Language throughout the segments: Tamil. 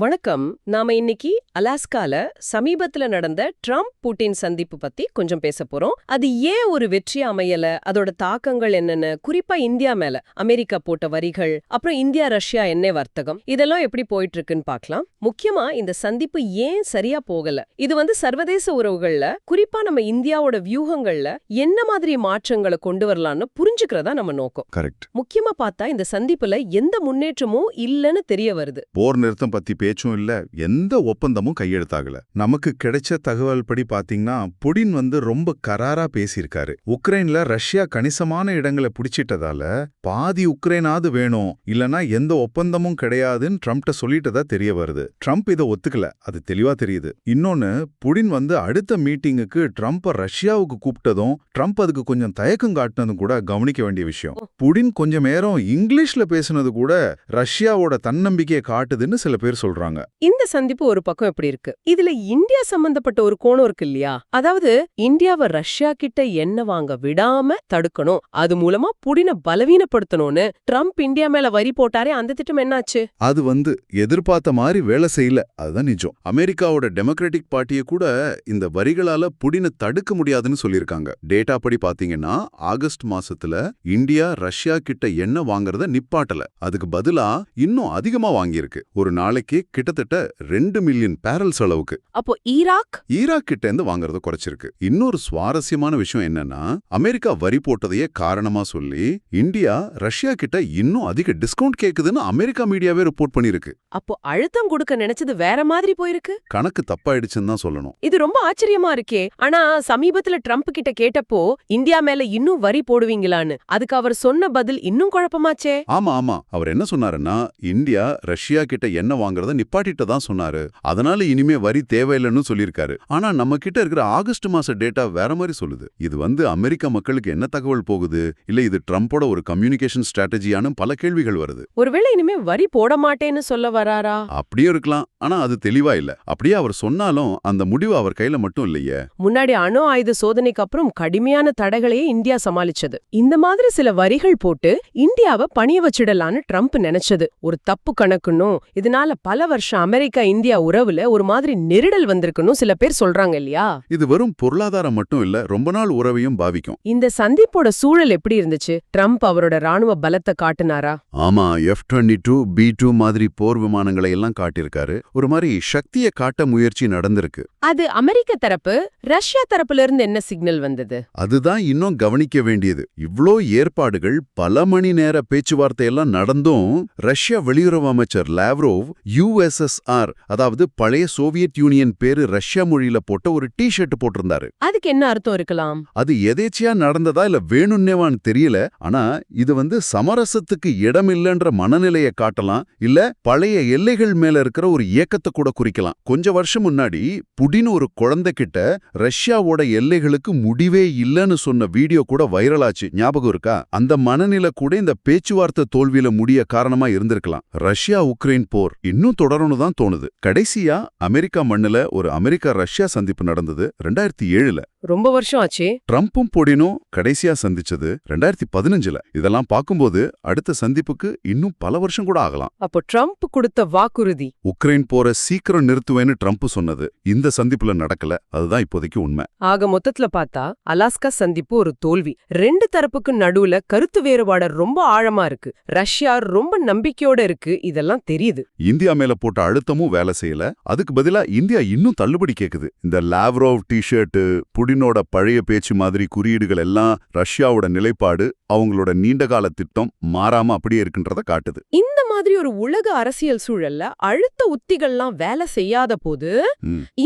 வணக்கம். நாம இன்னைக்கு அலாஸ்கால சமீபத்துல நடந்த ட்ரம்ப் புட்டின் சந்திப்பு பத்தி கொஞ்சம் பேச போறோம். அது ஏன் ஒரு வெற்றி அமையல? அதோட தாக்கங்கள் என்னன்னு குறிப்பா இந்தியா மேல அமெரிக்கா போட்ட வரிகள் அப்புறம் இந்தியா ரஷ்யா எண்ணெய் வர்த்தகம் இதெல்லாம் எப்படி போயிட்டு இருக்குன்னு பார்க்கலாம் முக்கியமா இந்த சந்திப்பு ஏன் சரியா போகல? இது வந்து சர்வதேச உறவுகள்ல குறிப்பா நம்ம இந்தியாவோட வியூகங்கள்ல என்ன மாதிரி மாற்றங்களை கொண்டு வரலாம்னு புரிஞ்சுக்கிறதா நம்ம நோக்கம். கரெக்ட். முக்கியமா பார்த்தா இந்த சந்திப்புல எந்த முன்னேற்றமும் இல்லைன்னு தெரிய வருது. போர் நிறுத்தம் பத்தி பேச்சும் இல்ல எந்த ஒப்பந்தமும் கையெழுத்தாகல. நமக்கு கிடைச்ச தகவல் படி பாத்தீங்கன்னா புடின் வந்து ரொம்ப கராரா பேசியிருக்காரு. உக்ரைன்ல ரஷ்யா கணிசமான இடங்களை பிடிச்சிட்டதால பாதி உக்ரைனாவது வேணும் இல்லனா எந்த ஒப்பந்தமும் கிடையாதுன்னு ட்ரம்ப்ட சொல்லிட்டதா தெரிய வருது. ட்ரம்ப் இதை ஒத்துக்கல அது தெளிவா தெரியுது. இன்னொன்னு புடின் வந்து அடுத்த மீட்டிங்குக்கு ட்ரம்ப்ப ரஷ்யாவுக்கு கூப்பிட்டதும் ட்ரம்ப் அதுக்கு கொஞ்சம் தயக்கம் காட்டினதும் கூட கவனிக்க வேண்டிய விஷயம். புடின் கொஞ்சம் நேரம் இங்கிலீஷ்ல பேசுனது கூட ரஷ்யாவோட தன்னம்பிக்கையை காட்டுதுன்னு சில பேர் சொல்றாங்க. இந்த சந்திப்பு ஒரு பக்கம் எப்படி இருக்கு? இதுல இந்தியா சம்பந்தப்பட்ட ஒரு கோணம் இருக்கு இல்லையா? அதாவது இந்தியாவை ரஷ்யா கிட்ட எண்ணெய் வாங்க விடாம தடுக்கணும். அது மூலமா புடின பலவீனப்படுத்தணும்னு ட்ரம்ப் இந்தியா மேல வரி போட்டாரே அந்த திட்டம் என்னாச்சு? அது வந்து எதிர்பார்த்த மாதிரி வேலை செய்யல. அதுதான் நிஜம். அமெரிக்காவோட டெமோக்ராட்டிக் பார்ட்டியை கூட இந்த வரிகளால புடின தடுக்க முடியாதுன்னு சொல்லியிருக்காங்க. டேட்டா படி பாத்தீங்கன்னா ஆகஸ்ட் மாசத்துல இந்தியா ரஷ்யா கிட்ட எண்ணெய் வாங்குறத நிப்பாட்டல. அதுக்கு பதிலா இன்னும் அதிகமா வாங்கியிருக்கு. ஒரு நாளைக்கு கிட்டத்தட்ட ரெண்டு மில்லியன் பேரல்ஸ் அளவுக்கு. அப்போ ஈராக்? ஈராக் கிட்ட இருந்து வாங்குறத குறைச்சிருக்கு. இன்னொரு சுவாரஸ்யமான விஷயம் என்னன்னா அமெரிக்கா வரி போட்டதையே காரணமா சொல்லி இந்தியா ரஷ்யா கிட்ட இன்னும் அதிக டிஸ்கவுண்ட் கேக்குதுன்னு அமெரிக்கா மீடியாவே ரிப்போர்ட் பண்ணிருக்கு. அப்போ அழுத்தம் கொடுக்க நினைச்சது வேற மாதிரி போயிருக்கு? கணக்கு தப்பாயிடுச்சுன்னு தான் சொல்லணும். இது ரொம்ப ஆச்சரியமா இருக்கே. ஆனா சமீபத்துல ட்ரம்ப் கிட்ட கேட்டப்போ இந்தியா மேல இன்னும் வரி போடுவீங்களான்னு. அதுக்கு அவர் சொன்ன பதில் இன்னும் குழப்பமாச்சே. ஆமா ஆமா. அவர் என்ன சொன்னாருன்னா இந்தியா ரஷ்யா கிட்ட எண்ணெய் வாங்குறத நிப்பாட்டிட்டு தான் சொன்னாரு. அதனால இனிமே வரி தேவையில்லைன்னு சொல்லியிருக்காரு. ஆனா நம்ம கிட்ட இருக்கிற ஆகஸ்ட் மாச டேட்டா வேற மாதிரி சொல்லுது. இது வந்து அமெரிக்க மக்களுக்கு என்ன தகவல் போகுது? இல்ல இது ட்ரம்போட ஒரு கம்யூனிகேஷன் ஸ்ட்ராட்டஜியானு பல கேள்விகள் வருது. ஒருவேளை இனிமே வரி போட மாட்டேன்னு சொல்ல வராரா? அப்படியும் இருக்கலாம். ஆனா அது தெளிவா இல்ல. அப்படியே அவர் சொன்னாலும் அந்த முடிவு அவர் கையில மட்டும் இல்லையே. முன்னாடி அணு ஆயுத சோதனைக்கு அப்புறம் கடுமையான தடைகளையே இந்தியா சமாளிச்சது. இந்த மாதிரி சில வரிகள் போட்டு இந்தியாவை பணிய வச்சிடலான்னு ட்ரம்ப் நினைச்சது. ஒரு தப்பு கணக்குன்னும் இதனால பல வருஷம் அமெரிக்கா இந்தியா உறவுல ஒரு மாதிரி நெருடல் வந்திருக்குன்னு சில பேர் சொல்றாங்க இல்லையா? இது வெறும் பொருளாதாரம் மட்டும் இல்ல ரொம்ப நாள் உறவையும் பாவிக்கும். இந்த சந்திப்போட சூழல் எப்படி இருந்துச்சு? ட்ரம்ப் அவரோட ராணுவ பலத்தை காட்டுனாரா? ஆமா F twenty two B two மாதிரி போர் விமானங்களை எல்லாம் காட்டியிருக்காரு. ஒரு மாதிரி சக்தியை காட்ட முயற்சி நடந்திருக்கு. அது அமெரிக்க தரப்பு ரஷ்யா தரப்புல இருந்து என்ன சிக்னல் வந்தது? அதுதான் இன்னும் கவனிக்க வேண்டியது. இவ்ளோ ஏற்பாடுகள் பல மணி நேர பேச்சுவார்த்தையெல்லாம் நடந்தும் ரஷ்யா வெளியுறவு அமைச்சர் லாவ்ரோவ் யுஎஸ்எஸ்ஆர் அதாவது பழைய சோவியத் யூனியன் பேரு ரஷ்யா மொழியில போட்ட ஒரு டி ஷர்ட் போட்டிருந்தாரு. அதுக்கு என்ன அர்த்தம் இருக்கலாம்? அது எதேச்சியா நடந்ததா இல்ல வேணும்னேவான்னு தெரியல ஆனா இது வந்து சமரசத்துக்கு இடமில்லைன்ற மனநிலையை காட்டலாம் இல்ல பழைய எல்லைகள் மேல இருக்கிற ஒரு இயக்கத்தை கூட குறிக்கலாம். கொஞ்ச வருஷம் முன்னாடி புடின் ஒரு குழந்தை கிட்ட ரஷ்யாவோட எல்லைகளுக்கு முடிவே இல்லைன்னு சொன்ன வீடியோ கூட வைரலாச்சு. ஞாபகம் இருக்கா? அந்த மனநிலை கூட இந்த பேச்சுவார்த்தை தோல்வியில முடிய காரணமா இருந்திருக்கலாம். ரஷ்யா உக்ரைன் போர் இன்னும் தொடரணும் தான் தோணுது. கடைசியா அமெரிக்கா மண்ணுல ஒரு அமெரிக்கா ரஷ்யா சந்திப்பு நடந்தது ரெண்டாயிரத்தி ஏழுல. ரொம்ப வருஷம் ஆச்சு. ட்ரம்ப்பும் புடினும் கடைசியா சந்திச்சது ரெண்டாயிரத்தி பதினஞ்சுல. இதெல்லாம் பார்க்கும்போது அடுத்த சந்திப்புக்கு இன்னும் பல வருஷம் கூட ஆகலாம். அப்போ ட்ரம்ப் கொடுத்த வாக்குறுதி. உக்ரைன் போற சீக்கிரம் நிறுத்துவேன்னு ட்ரம்ப் சொன்னது. இந்த சந்திப்புல நடக்கல. அதுதான் இப்போதைக்கு உண்மை. ஆக மொத்தத்துல பார்த்தா அலாஸ்கா சந்திப்பு ஒரு தோல்வி. ரெண்டு தரப்புக்கு நடுவுல கருத்து வேறுபாடு ரொம்ப ஆழமா இருக்கு. ரஷ்யா ரொம்ப நம்பிக்கையோட இருக்கு. இதெல்லாம் தெரியுது. இந்தியா மேல போட்ட அழுத்தமும் வேலை செய்யல. அதுக்கு பதிலா இந்தியா இன்னும் தள்ளுபடி கேக்குது. இந்த லாவ்ரோவ் டிஷர்ட் புடினோட பழைய பேச்சு மாதிரி குறியீடுகள் எல்லாம் ரஷ்யாவோட நிலைப்பாடு அவங்களோட நீண்டகால திட்டம் மாறாம அப்படியே இருக்குன்றத காட்டுது. இந்த மாதிரி ஒரு உலக அரசியல் சூழல்ல அழுத்த உத்திகள்லாம் வேலை செய்யாத போது.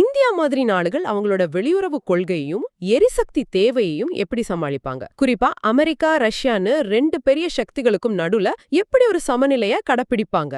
இந்தியா மாதிரி நாடுகள் அவங்களோட வெளியுறவு கொள்கையையும் எரிசக்தி தேவையையும் எப்படி சமாளிப்பாங்க? குறிப்பா அமெரிக்கா ரஷ்யான்னு ரெண்டு பெரிய சக்திகளுக்கும் நடுவுல எப்படி ஒரு சமநிலைய கடைப்பிடிப்பாங்க?